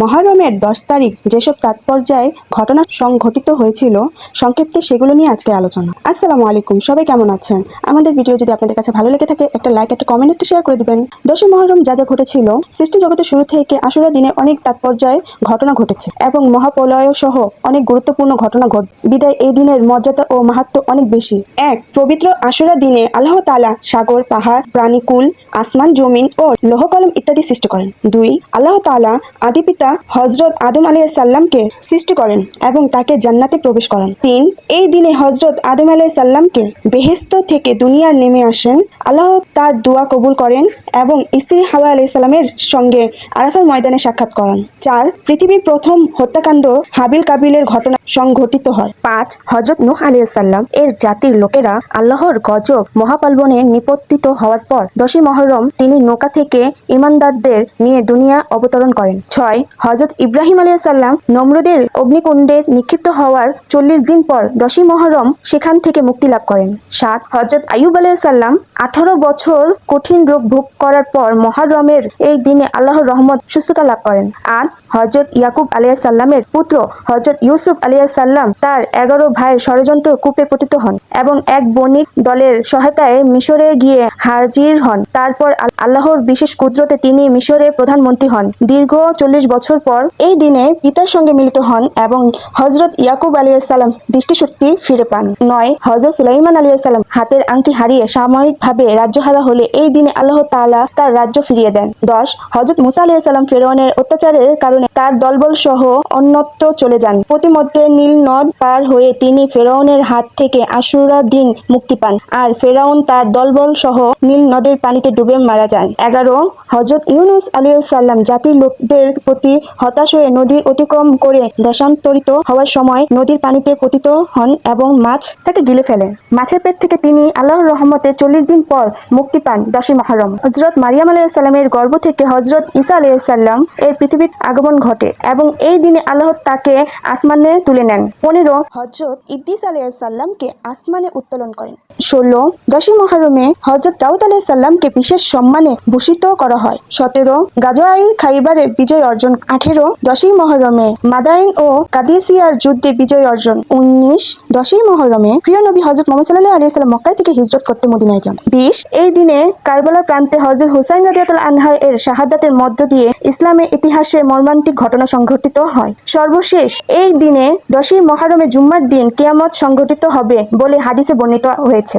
মহরমের দশ তারিখ যেসব তাৎপর্যায় ঘটনা সংঘটিত হয়েছিল, সংক্ষিপ্তে সেগুলো নিয়ে আজকে আলোচনা। আসসালামু আলাইকুম, সবাই কেমন আছেন? আমাদের ভিডিও যদি আপনাদের কাছে ভালো লেগে থাকে, একটা লাইক একটা কমেন্ট একটা শেয়ার করে দিবেন। দশই মহরম যা যা ঘটেছিল, সৃষ্টি জগতের শুরু থেকে আশুরা দিনে অনেক তাৎপর্যায় ঘটনা ঘটেছে এবং মহাপ্রলয় সহ অনেক গুরুত্বপূর্ণ ঘটনা ঘট, বিদায় এই দিনের মর্যাদা ও মাহাত্ম অনেক বেশি। এক, পবিত্র আশুরা দিনে আল্লাহ তাআলা সাগর, পাহাড়, প্রাণীকুল, আসমান, জমিন ও লোহ কলম ইত্যাদি সৃষ্টি করেন। দুই, আল্লাহ তাআলা আদি পিতা হজরত আদম আলাইহিস সাল্লামকে সৃষ্টি করেন এবং তাকে জান্নাতে প্রবেশ করান। তিন, এই দিনে হজরত আদম আলাইহিস সাল্লামকে বেহেস্ত থেকে দুনিয়ার নেমে আসেন। আল্লাহ তার দোয়া কবুল করেন এবং স্ত্রী হাওয়া আলাইহিস সালামের সঙ্গে আরাফার ময়দানে সাক্ষাৎ করান। চার, পৃথিবীর প্রথম হত্যাকাণ্ড হাবিল কাবিলের ঘটনা সংঘটিত হয়। পাঁচ, হজরত নুহ নূহ আলিয়াল্লাম এর জাতির লোকেরা আল্লাহর গজব মহাপালবনে নিপত্তিত হওয়ার পর দশই মহরম তিনি নৌকা থেকে ইমানদারদের নিয়ে দুনিয়া অবতরণ করেন। ছয় হজরত ইব্রাহিম আলিয়াল্লাম নমরুদের অগ্নিকুণ্ডে নিক্ষিপ্ত হওয়ার চল্লিশ দিন পর দশই মহরম সেখান থেকে মুক্তি লাভ করেন। সাত হজরত আইয়ুব আলাইসাল্লাম আঠারো বছর কঠিন রোগ ভোগ করার পর মহরমের এই দিনে আল্লাহর রহমত, সুস্থতা লাভ করেন। আট হজরত ইয়াকুব আলিয়া সাল্লামের পুত্র হজরত ইউসুফ আলিয়া সাল্লাম তার এগারো ভাইয়ের ষড়যন্ত্র কূপে পতিত হন এবং এক বণিক দলের সহায়তায় মিশরে গিয়ে হাজির হন। তারপর আল্লাহর বিশেষ কুদরতে তিনি মিশরের প্রধানমন্ত্রী হন। দীর্ঘ চল্লিশ বছর পর এই দিনে পিতার সঙ্গে মিলিত হন এবং হজরত ইয়াকুব আলিয়া সাল্লাম দৃষ্টিশক্তি ফিরে পান। নয় হজরত সুলাইমান আলিয়া সাল্লাম হাতের আংটি হারিয়ে সাময়িকভাবে রাজ্যহারা হলে এই দিনে আল্লাহ তাআলা তার রাজ্য ফিরিয়ে দেন। দশ হজরত মুসা আলিয়া সাল্লাম ফেরোয়ানের অত্যাচারের কারণে তার দলবল সহ অন্যত্র চলে যান। প্রতিমধ্যে নীল নদ পার হয়ে তিনি ফেরাউনের হাত থেকে আশুরা দিন মুক্তি পান আর ফেরাউন তার দলবল সহ নীল নদের পানিতে ডুবে মারা যান। এগারো হজরত ইউনুস আলিয়াল্লাম জাতির লোকদের প্রতি হতাশ হয়ে নদীর অতিক্রম করে দেশান্তরিত হওয়ার সময় নদীর পানিতে পতিত হন এবং মাছ তাকে গিলে ফেলে। মাছের পেট থেকে তিনি আল্লাহর রহমতে চল্লিশ দিন পর মুক্তি পান দশই মহরম। হজরত মারিয়াম আলাইসাল্লামের গর্ভ থেকে হজরত ঈসা আলাইসাল্লাম এর পৃথিবীর আগমন ঘটে এবং এই দিনে আল্লাহ তাকে আসমানে তুলে নেন। পনেরো হজরত ইদ্দিস আলাইসাল্লামকে আসমানে উত্তোলন করেন। ষোলো দশই মহরমে হজরত দাউদ আলাইসাল্লামকে বিশেষ সম্মানে ভূষিত করা হয়। সতেরো গাজোয়াই খাইবারের বিজয় অর্জন আঠেরো দশই মহরমে মাদাইন ও কাদিসিয়ার যুদ্ধে বিজয় অর্জন। উনিশ দশই মহরমে প্রিয় নবী হজরত মোহাম্মদ সাল্লাহ আলিয়া সাল্লাম মক্কায় থেকে হিজরত করতে মদিনায় যান। বিশ এই দিনে কারবালার প্রান্তে হজরত হুসাইন রাদিয়াতুল আনহা এর শাহাদাতের মধ্য দিয়ে ইসলামের ইতিহাসে মর্মান্তিক ঘটনা সংঘটিত হয়। সর্বশেষ এই দিনে দশই মহরমে জুম্মার দিন কিয়ামত সংঘটিত হবে বলে হাদিসে বর্ণিত হয়েছে।